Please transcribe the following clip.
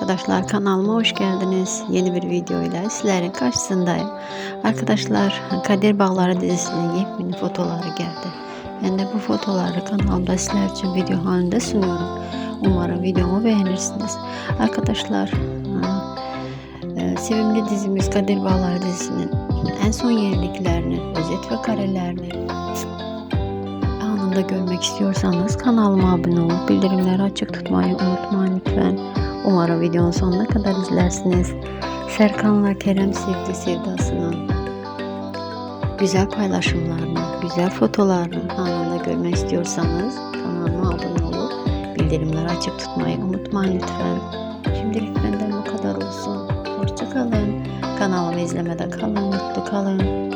Arkadaşlar kanalıma hoş geldiniz. Yeni bir video ile sizlerin karşısındayım. Arkadaşlar Kadir Bağları dizisinin yepyeni fotoları geldi. Ben de bu fotoları kanalımda sizler için video halinde sunuyorum. Umarım videomu beğenirsiniz. Arkadaşlar e, sevimli dizimiz Kadir Bağları dizisinin en son yeniliklerini, özet ve karelerini anında görmek istiyorsanız kanalıma abone olup bildirimleri açık tutmayı unutmayın lütfen. Umarım videonun sonuna kadar izlersiniz. Serkan'la Kerem sevdi sevdasını, güzel paylaşımlarını, güzel fotolarını anında görmek istiyorsanız kanalıma abone olup bildirimleri açık tutmayı unutmayın lütfen. Şimdilik benden bu kadar olsun. Hoşçakalın. Kanalımı izlemede kalın, mutlu kalın.